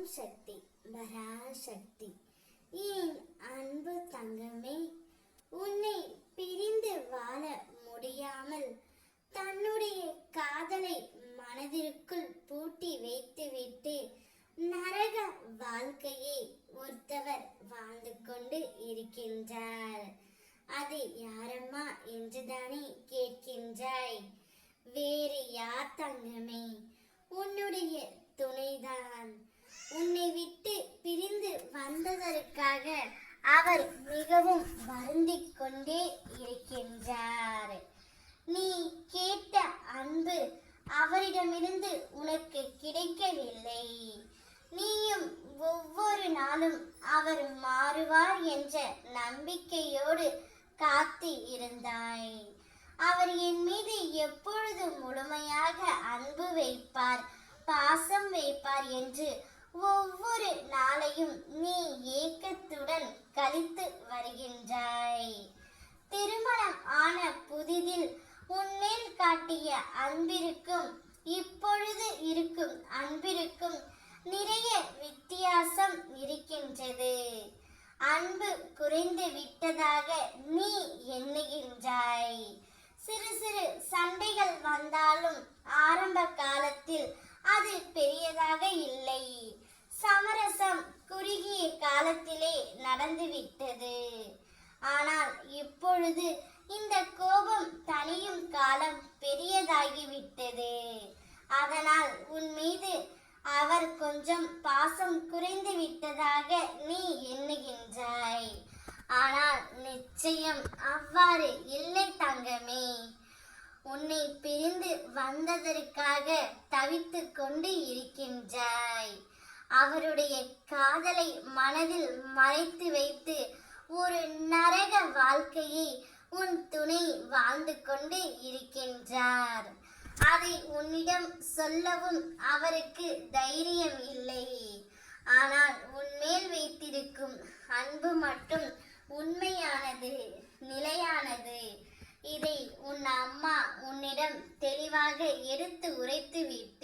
ஓம் சக்தி பராசக்தி ஏன் அன்பு தங்கமே உன்னை பிரிந்து வாழ முடியாமல் தன்னுடைய காதலை மனதிற்குள் பூட்டி வைத்துவிட்டு நரக வாழ்க்கையை ஒருத்தவர் வாழ்ந்து கொண்டு இருக்கின்றார். அது யாரம்மா என்றுதானே கேட்கின்றாய். வேறு யார் தங்கமே உன்னுடைய துணைதான் உன்னை விட்டு பிரிந்து காரணமாக அவர் மிகவும் வருந்திக் கொண்டே இருக்கின்றார். நீ கேட்ட அன்பு அவரிடமிருந்து உனக்கு கிடைக்கவில்லை. நீயும் ஒவ்வொரு நாளும் அவர் மாறுவார் என்ற நம்பிக்கையோடு காத்து இருந்தாய். அவர் என் மீது எப்பொழுது முழுமையாக அன்பு வைப்பார் பாசம் வைப்பார் என்று ஒவ்வொரு நாளையும் நீ உடன் கழித்து வருகின்றாய். திருமணம் ஆன புதிதில் உன்மேல் காட்டிய அன்பிற்கும் இப்பொழுது இருக்கும் அன்பிற்கும் நிறைய வித்தியாசம் இருக்கின்றது. அன்பு குறைந்து விட்டதாக நீ எண்ணுகின்றாய். சிறு சிறு சண்டைகள் வந்தாலும் ஆரம்ப காலத்தில் அது பெரியதாக இல்லை. சமரசம் குறுகிய காலத்திலே நடந்துவிட்டது. ஆனால் இப்பொழுது இந்த கோபம் தனியும் காலம் பெரியதாகிவிட்டது. அதனால் உன் மீது அவர் கொஞ்சம் பாசம் குறைந்து விட்டதாக நீ எண்ணுகின்றாய். ஆனால் நிச்சயம் அவ்வாறு இல்லை தங்கமே. உன்னை பிரிந்து வந்ததற்காக தவித்து கொண்டு இருக்கின்றாய். அவருடைய காதலை மனதில் மறைத்து வைத்து ஒரு நரக வாழ்க்கையை உன் துணை வாழ்ந்து கொண்டு இருக்கின்றார். அதை உன்னிடம் சொல்லவும் அவருக்கு தைரியம் இல்லை. ஆனால் உன்மேல் வைத்திருக்கும் அன்பு மட்டும் உண்மையானது நிலையானது. இதை உன் அம்மா உன்னிடம் தெளிவாக எடுத்து உரைத்து விட்டு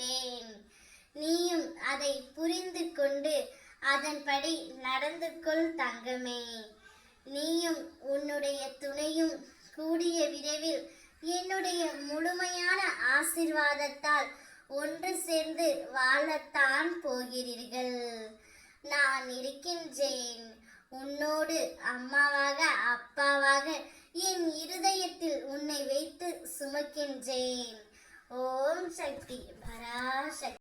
நீயும் அதை புரிந்து கொண்டு அதன்படி நடந்து கொள் தங்கமே. நீயும் உன்னுடைய துணையும் கூடிய விரைவில் என்னுடைய முழுமையான ஆசிர்வாதத்தால் ஒன்று சேர்ந்து வாழத்தான் போகிறீர்கள். நான் இருக்கின்றேன். உன்னோடு அம்மாவாக அப்பாவாக என் இருதயத்தில் உன்னை வைத்து சுமக்கின்றேன். ஓம் சக்தி பராசக்தி